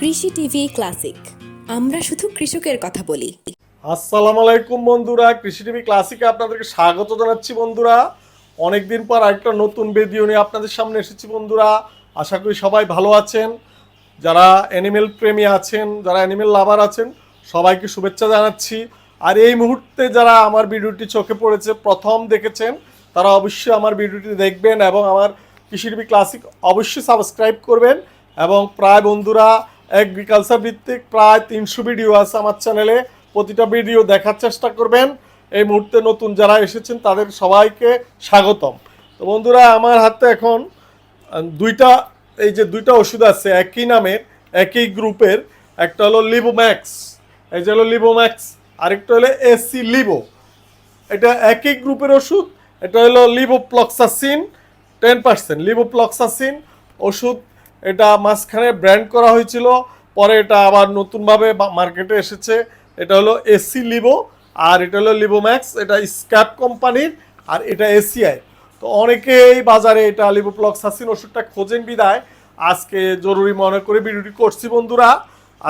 কৃষি TV classic. আমরা শুধু কৃষকের কথা বলি। আসসালামু আলাইকুম বন্ধুরা, কৃষি টিভি ক্লাসিকে আপনাদেরকে স্বাগত জানাচ্ছি বন্ধুরা। অনেকদিন পর আরেকটা নতুন ভিডিও নিয়ে আপনাদের সামনে এসেছি বন্ধুরা। আশা করি সবাই ভালো আছেন। যারা অ্যানিমেল প্রেমী আছেন, যারা অ্যানিমেল লাভার আছেন, সবাইকে শুভেচ্ছা জানাচ্ছি। আর এই মুহূর্তে যারা আমার ভিডিওটি চোখে পড়েছে, প্রথম দেখেছেন, তারা অবশ্যই আমার ভিডিওটি দেখবেন এবং আমার কৃষি টিভি ক্লাসিক অবশ্যই সাবস্ক্রাইব করবেন। এবং প্রায় বন্ধুরা এগ্রিকালচার ভিত্তিক প্রায় তিনশো ভিডিও আছে আমার চ্যানেলে প্রতিটা ভিডিও দেখার চেষ্টা করবেন। এই মুহূর্তে নতুন যারা এসেছেন, তাদের সবাইকে স্বাগতম। তো বন্ধুরা, আমার হাতে এখন দুইটা, এই যে দুইটা ওষুধ আছে, একই নামের, একই গ্রুপের। একটা হলো লিবোম্যাক্স এই যে হলো লিবোম্যাক্স আরেকটা হলো এসি লিবো এটা একই গ্রুপের ওষুধ, এটা হলো লিবোপ্লক্সাসিন টেন পার্সেন্ট লিবোপ্লক্সাসিন ওষুধ এটা মাঝখানে ব্র্যান্ড করা হয়েছিল, পরে এটা আবার নতুনভাবে মার্কেটে এসেছে। এটা হলো এসি লিবো আর এটা হলো লিবোম্যাক্স এটা স্ক্যাপ কোম্পানির, আর এটা এসিআই তো অনেকেই বাজারে এটা লিবোপ্লক্সাসিন ওষুধটা খোঁজেন বিদায়। আজকে জরুরি মনে করে ভিডিওটি করছি বন্ধুরা।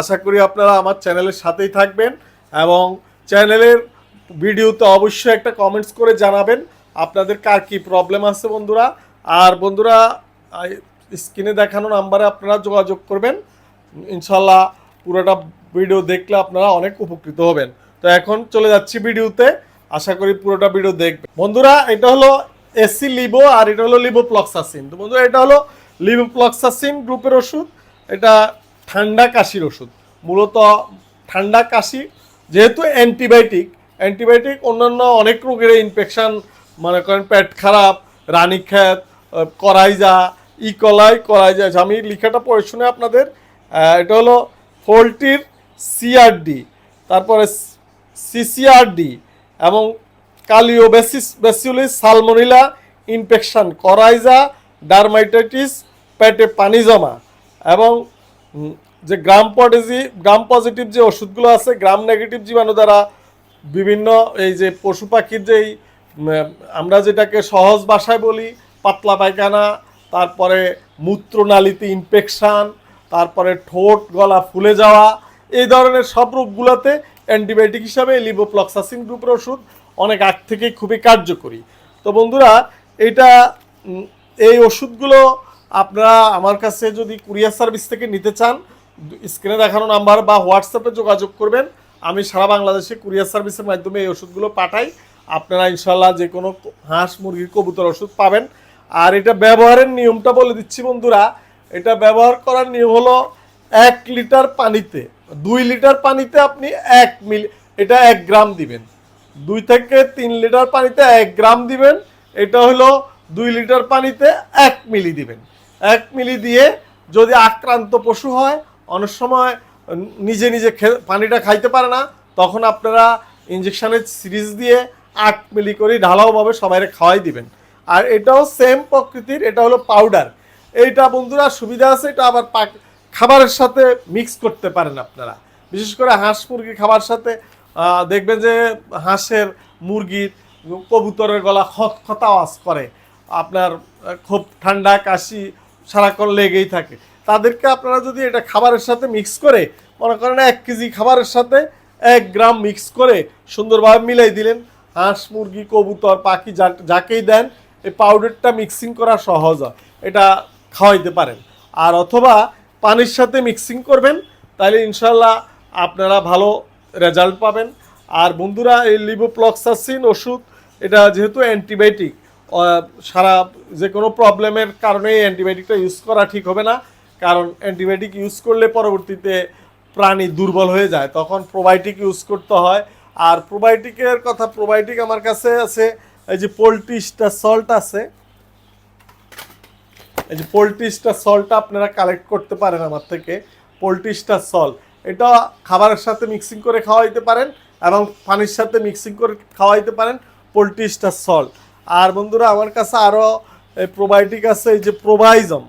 আশা করি আপনারা আমার চ্যানেলের সাথেই থাকবেন এবং চ্যানেলের ভিডিওতে অবশ্যই একটা কমেন্টস করে জানাবেন। আপনাদের কার কি প্রবলেম আছে বন্ধুরা? আর বন্ধুরা স্ক্রিনে দেখানো নাম্বারে আপনারা যোগাযোগ করবেন। ইনশাল্লাহ পুরোটা ভিডিও দেখলে আপনারা অনেক উপকৃত হবেন। তো এখন চলে যাচ্ছি ভিডিওতে। আশা করি পুরোটা ভিডিও দেখবেন। বন্ধুরা, এটা হলো এসি লিবো আর এটা হলো লিবোপ্লক্সাসিন তো বন্ধুরা, এটা হলো লিবোপ্লক্সাসিন গ্রুপের ওষুধ। এটা ঠান্ডা কাশির ওষুধ। মূলত ঠান্ডা কাশি, যেহেতু অ্যান্টিবায়োটিক। অ্যান্টিবায়োটিক অন্যান্য অনেক রোগের ইনফেকশন মনে করেন পেট খারাপ রানীক্ষেত করাইজা ইকলাই যায় আমি লিখাটা পড়ে শুনে আপনাদের এটা হলো ফোল্টির সিআরডি তারপরে সিসিআরডি এবং কালিও বেসিস বেসিউলিস সালমোনিলা ইনফেকশান, করাইজা ডারমাইটাইটিস, পেটে পানি জমা, এবং যে গ্রাম পজিটিভ গ্রাম পজিটিভ যে ওষুধগুলো আছে, গ্রাম নেগেটিভ জীবাণু দ্বারা বিভিন্ন এই যে পশু পাখির যেই আমরা যেটাকে সহজ ভাষায় বলি, পাতলা পায়খানা তারপরে মূত্রনালীতে ইনফেকশান তারপরে ঠোঁট, গলা ফুলে যাওয়া, এই ধরনের সব রোগগুলোতে অ্যান্টিবায়োটিক হিসাবে লিবোপ্লক্সাসিন গ্রুপের ওষুধ অনেক আগ থেকেই খুবই কার্যকরী। তো বন্ধুরা, এটা এই ওষুধগুলো আপনারা আমার কাছে যদি কুরিয়ার সার্ভিস থেকে নিতে চান, স্ক্রিনে দেখানো নাম্বার বা হোয়াটসঅ্যাপে যোগাযোগ করবেন। আমি সারা বাংলাদেশে কুরিয়ার সার্ভিসের মাধ্যমে এই ওষুধগুলো পাঠাই। আপনারা ইনশাল্লাহ যে কোনো হাঁস, মুরগির কবুতর ওষুধ পাবেন। আর এটা ব্যবহারের নিয়মটা বলে দিচ্ছি বন্ধুরা। এটা ব্যবহার করার নিয়ম হলো এক লিটার পানিতে, দুই লিটার পানিতে আপনি এক মিলি, এটা এক গ্রাম দিবেন। দুই থেকে তিন লিটার পানিতে এক গ্রাম দিবেন, এটা হলো দুই লিটার পানিতে এক মিলি দিবেন। এক মিলি দিয়ে যদি আক্রান্ত পশু হয়, অনেক সময় নিজে নিজে পানিটা খাইতে পারে না, তখন আপনারা ইঞ্জেকশানের সিরিজ দিয়ে আট মিলি করে ঢালাওভাবে সবাই খাওয়াই দিবেন। আর এটাও সেম প্রকৃতির, এটা হলো পাউডার এইটা বন্ধুরা সুবিধা আছে, এটা আবার খাবারের সাথে মিক্স করতে পারেন আপনারা। বিশেষ করে হাঁস মুরগি খাবার সাথে দেখবেন যে হাঁসের মুরগির কবুতরের গলা খত খত আওয়াজ করে। আপনার খুব ঠান্ডা, কাশি সারাক্ষণ লেগেই থাকে। তাদেরকে আপনারা যদি এটা খাবারের সাথে মিক্স করে, মনে করেন এক কেজি খাবারের সাথে এক গ্রাম মিক্স করে সুন্দরভাবে মিলাই দিলেন, হাঁস, মুরগি, কবুতর, পাখি যাকেই দেন এই পাউডারটা মিক্সিং করা সহজ হয়। এটা খাওয়াইতে পারেন। আর অথবা পানির সাথে মিক্সিং করবেন তাহলে ইনশাল্লাহ আপনারা ভালো রেজাল্ট পাবেন। আর বন্ধুরা, এই লিবোপ্লক্সাসিন ওষুধ, এটা যেহেতু অ্যান্টিবায়োটিক সারা যে কোনো প্রবলেমের কারণে অ্যান্টিবায়োটিকটা ইউজ করা ঠিক হবে না। কারণ অ্যান্টিবায়োটিক ইউজ করলে পরবর্তীতে প্রাণী দুর্বল হয়ে যায়। তখন প্রোবায়োটিক ইউজ করতে হয়। আর প্রোবায়োটিকের কথা প্রোবায়োটিক আমার কাছে আছে এই যে পোলট্রি স্টার সল্ট আছে। এই যে পোলট্রি স্টার সল্টটা আপনারা কালেক্ট করতে পারেন আমার থেকে। পোলট্রি স্টার সল্ট এটা খাবারের সাথে মিক্সিং করে খাওয়াইতে পারেন এবং পানির সাথে মিক্সিং করে খাওয়াইতে পারেন পোলট্রি স্টার সল্ট আর বন্ধুরা, আমার কাছে আরও প্রোবায়োটিক আছে, এই যে প্রোভাইজম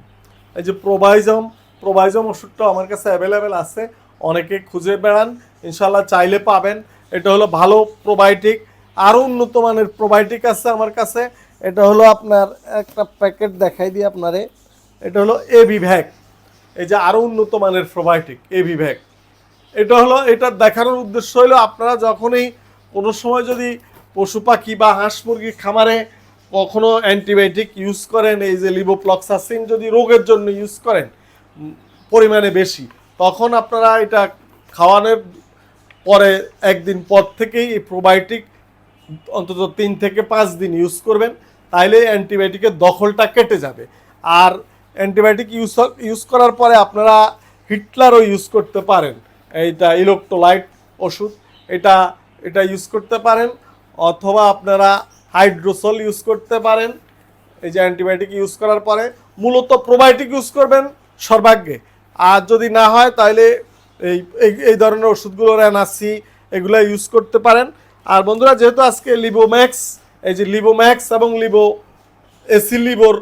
এই যে প্রোভাইজম প্রোভাইজম ওষুধটা আমার কাছে অ্যাভেলেবেল আছে। অনেকে খুঁজে বেড়ান ইনশাল্লাহ চাইলে পাবেন। এটা হলো ভালো প্রোবায়োটিক আরও উন্নত মানের প্রোবায়োটিক আছে আমার কাছে। এটা হলো আপনার একটা প্যাকেট দেখাই দিই আপনারে। এটা হলো এবি ভ্যাক এই যে আরও উন্নত মানের প্রোবায়োটিক এবি ভ্যাক এটা হলো, এটা দেখানোর উদ্দেশ্য হলো আপনারা যখনই কোনো সময় যদি পশু পাখি বা হাঁস মুরগির খামারে কখনো অ্যান্টিবায়োটিক ইউজ করেন, এই যে লিবোপ্লক্সাসিন যদি রোগের জন্য ইউজ করেন পরিমাণে বেশি, তখন আপনারা এটা খাওয়ানোর পরে একদিন পর থেকেই এই প্রোবায়োটিক অন্তত তিন থেকে পাঁচ দিন ইউজ করবেন, তাইলে অ্যান্টিবায়োটিকের দখলটা কেটে যাবে। আর অ্যান্টিবায়োটিক ইউজ ইউজ করার পরে আপনারা হিটলারও ইউজ করতে পারেন। এইটা ইলেকট্রোলাইট ওষুধ, এটা এটা ইউজ করতে পারেন, অথবা আপনারা হাইড্রোসল ইউজ করতে পারেন। এই যে অ্যান্টিবায়োটিক ইউজ করার পরে মূলত প্রোবায়োটিক ইউজ করবেন সর্বাগ্যে আর যদি না হয় তাহলে এই, এই- ধরনের ওষুধগুলো রেনাসি, এগুলো ইউজ করতে পারেন। আর বন্ধুরা, যেহেতু আজকে লিবো ম্যাক্স এই যে লিবো ম্যাক্স এবং লিবো এসি লিবোর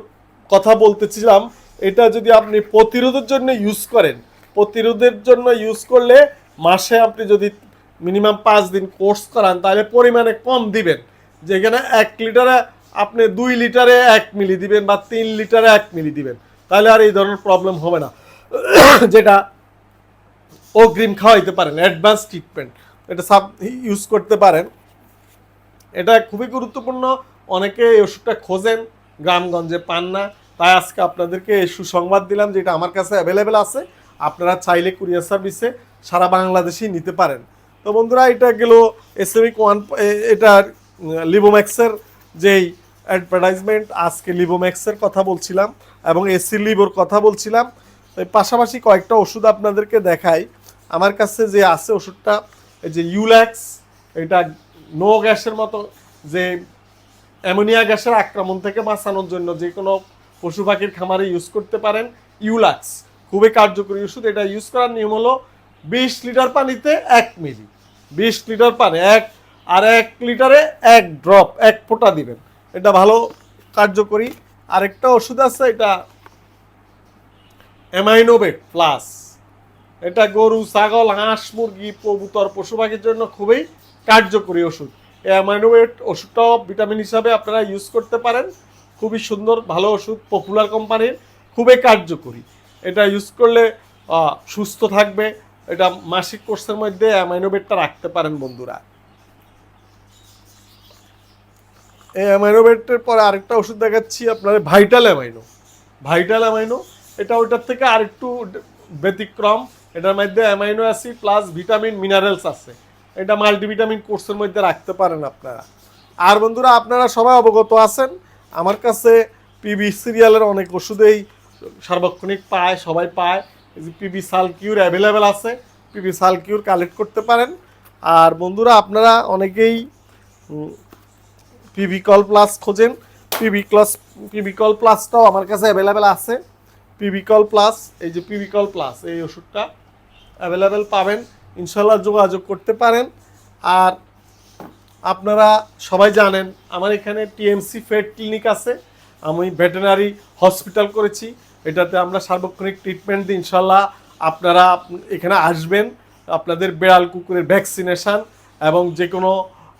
কথা বলতেছিলাম, এটা যদি আপনি প্রতিরোধের জন্য ইউজ করেন, প্রতিরোধের জন্য ইউজ করলে মাসে আপনি যদি মিনিমাম পাঁচ দিন কোর্স করান, তাহলে পরিমাণে কম দিবেন। যেখানে এক লিটারে আপনি দুই লিটারে এক মিলি দিবেন বা তিন লিটারে এক মিলি দিবেন, তাহলে আর এই ধরনের প্রবলেম হবে না। যেটা অগ্রিম খাওয়াইতে পারেন অ্যাডভান্স ট্রিটমেন্ট এটা সাব ইউজ করতে পারেন। এটা খুবই গুরুত্বপূর্ণ। অনেকে এই ওষুধটা খোঁজেন, গ্রামগঞ্জে পান না। তাই আজকে আপনাদেরকে সুসংবাদ দিলাম যেটা আমার কাছে অ্যাভেলেবেল আছে। আপনারা চাইলে কুরিয়ার সার্ভিসে সারা বাংলাদেশেই নিতে পারেন। তো বন্ধুরা, এটা গেল এসএমিক ওয়ান এটার লিবোম্যাক্সের যেই অ্যাডভার্টাইজমেন্ট আজকে লিবোম্যাক্সের কথা বলছিলাম এবং এসি লিবোর কথা বলছিলাম। তো পাশাপাশি কয়েকটা ওষুধ আপনাদেরকে দেখাই। আমার কাছে যে আছে ওষুধটা এই যে ইউল্যাক্স এটা নো গ্যাসের মতো, যে অ্যামোনিয়া গ্যাসের আক্রমণ থেকে বাঁচানোর জন্য যে কোনো পশু পাখির খামারে ইউজ করতে পারেন ইউলাক্স খুবই কার্যকরী ওষুধ, এটা ইউজ করার নিয়ম হলো বিশ লিটার পানিতে এক মিলি। বিশ লিটার পানি, এক, আর এক লিটারে এক ড্রপ এক ফোঁটা দিবেন। এটা ভালো কার্যকরী। আরেকটা ওষুধ আছে, এটা অ্যামাইনোবেট প্লাস এটা গরু, ছাগল, হাঁস, মুরগি, কবুতর, পশু পাখির জন্য খুবই কার্যকরী ওষুধ। এই অ্যামাইনোবেট ওষুধটাও ভিটামিন হিসাবে আপনারা ইউজ করতে পারেন। খুবই সুন্দর, ভালো ওষুধ পপুলার কোম্পানির খুবই কার্যকরী। এটা ইউজ করলে সুস্থ থাকবে। এটা মাসিক কোর্সের মধ্যে অ্যামাইনোবেটটা রাখতে পারেন বন্ধুরা। এই অ্যামাইনোবেটের পরে আরেকটা ওষুধ দেখাচ্ছি আপনার ভাইটাল অ্যামাইনো ভাইটাল অ্যামাইনো এটা ওইটার থেকে আরেকটু ব্যতিক্রম। এটার মধ্যে amino acid plus vitamin minerals আছে। এটা মাল্টিভিটামিন কোর্সের মধ্যে রাখতে পারেন আপনারা। আর বন্ধুরা, আপনারা সবাই অবগত আছেন, আমার কাছে পিবি সিরিয়ালের অনেক ওষুধেই সার্বক্ষণিক পায়, সবাই পায়। পিবি সালকিউর অ্যাভেলেবেল আছে পিবি সালকিউর কালেক্ট করতে পারেন। আর বন্ধুরা, আপনারা অনেকেই পিভিকল প্লাস খোঁজেন। পিভিকল পিভিকল প্লাসটাও আমার কাছে অ্যাভেলেবেল আছে। পিভিকল প্লাস এই যে পিভিকল প্লাস এই ওষুধটা। অ্যাভেলেবেল পাবেন। ইনশাল্লাহ যোগাযোগ করতে পারেন। আর আপনারা সবাই জানেন, আমার এখানে টিএমসি ফেড ক্লিনিক আছে। আমি ভেটেনারি হসপিটাল করেছি। এটাতে আমরা সার্বক্ষণিক ট্রিটমেন্ট দিই। ইনশাল্লাহ আপনারা এখানে আসবেন। আপনাদের বেড়াল, কুকুরের ভ্যাকসিনেশন এবং যে কোনো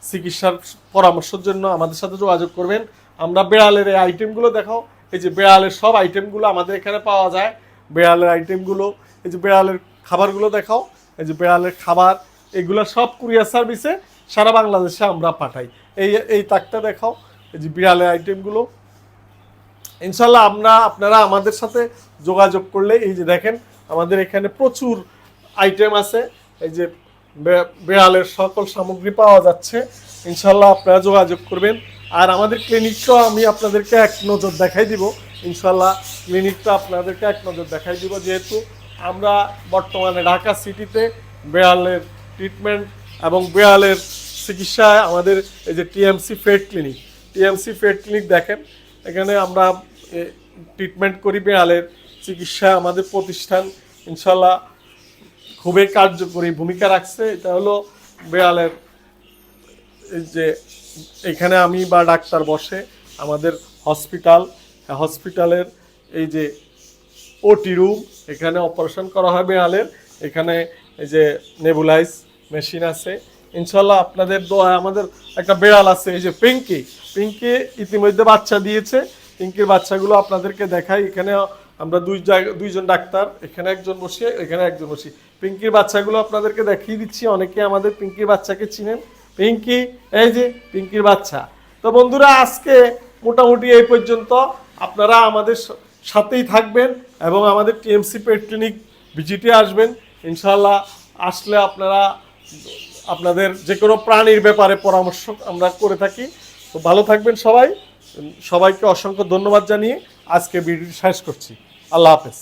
চিকিৎসার পরামর্শের জন্য আমাদের সাথে যোগাযোগ করবেন। আমরা বেড়ালের এই আইটেমগুলো দেখাও। এই যে বেড়ালের সব আইটেমগুলো আমাদের এখানে পাওয়া যায়। বেড়ালের আইটেমগুলো এই যে বেড়ালের খাবারগুলো দেখাও। এই যে বেড়ালের খাবার, এগুলো সব কুরিয়ার সার্ভিসে সারা বাংলাদেশে আমরা পাঠাই। এই এই তাকটা দেখাও, এই যে বিড়ালের আইটেমগুলো। ইনশাল্লাহ আমরা, আপনারা আমাদের সাথে যোগাযোগ করলে, এই যে দেখেন, আমাদের এখানে প্রচুর আইটেম আছে। এই যে বিড়ালের সকল সামগ্রী পাওয়া যাচ্ছে। ইনশাল্লাহ আপনারা যোগাযোগ করবেন। আর আমাদের ক্লিনিকটাও আমি আপনাদেরকে এক নজর দেখাই দিব। ইনশাল্লাহ ক্লিনিকটা আপনাদেরকে এক নজর দেখাই দিব, যেহেতু আমরা বর্তমানে ঢাকা সিটিতে বেড়ালের ট্রিটমেন্ট এবং বেড়ালের চিকিৎসায় আমাদের এই যে TMC fed clinic, TMC fed clinic দেখেন, এখানে আমরা ট্রিটমেন্ট করি বেড়ালের চিকিৎসা, আমাদের প্রতিষ্ঠান ইনশাল্লাহ খুবই কার্যকরী ভূমিকা রাখছে। এটা হলো বেড়ালের এই যে এখানে আমি বা ডাক্তার বসে আমাদের হসপিটাল, হসপিটালের এই যে ওটি রুম এখানে অপারেশন করা হয় বিড়ালের এখানে এই যে নেবুলাইজ মেশিন আছে। ইনশাল্লাহ আপনাদের দোয়া আমাদের একটা বিড়াল আছে, এই যে পিঙ্কি। পিঙ্কি ইতিমধ্যে বাচ্চা দিয়েছে। পিঙ্কির বাচ্চাগুলো আপনাদেরকে দেখাই। এখানে আমরা দুই দুইজন ডাক্তার, এখানে একজন বসি, এখানে একজন বসি। পিঙ্কির বাচ্চাগুলো আপনাদেরকে দেখিয়ে দিচ্ছি অনেকে আমাদের পিঙ্কির বাচ্চাকে চিনেন। পিঙ্কি, এই যে পিঙ্কির বাচ্চা। তো বন্ধুরা, আজকে মোটামুটি এই পর্যন্ত। আপনারা আমাদের সাথেই থাকবেন। এবং আমাদের টিএমসি পেট ক্লিনিক ভিজিটে আসবেন। ইনশাল্লাহ আসলে আপনারা আপনাদের যে কোনো প্রাণীর ব্যাপারে পরামর্শ আমরা করে থাকি। তো ভালো থাকবেন সবাই। সবাইকে অসংখ্য ধন্যবাদ জানিয়ে আজকে ভিডিও শেষ করছি। আল্লাহ হাফেজ।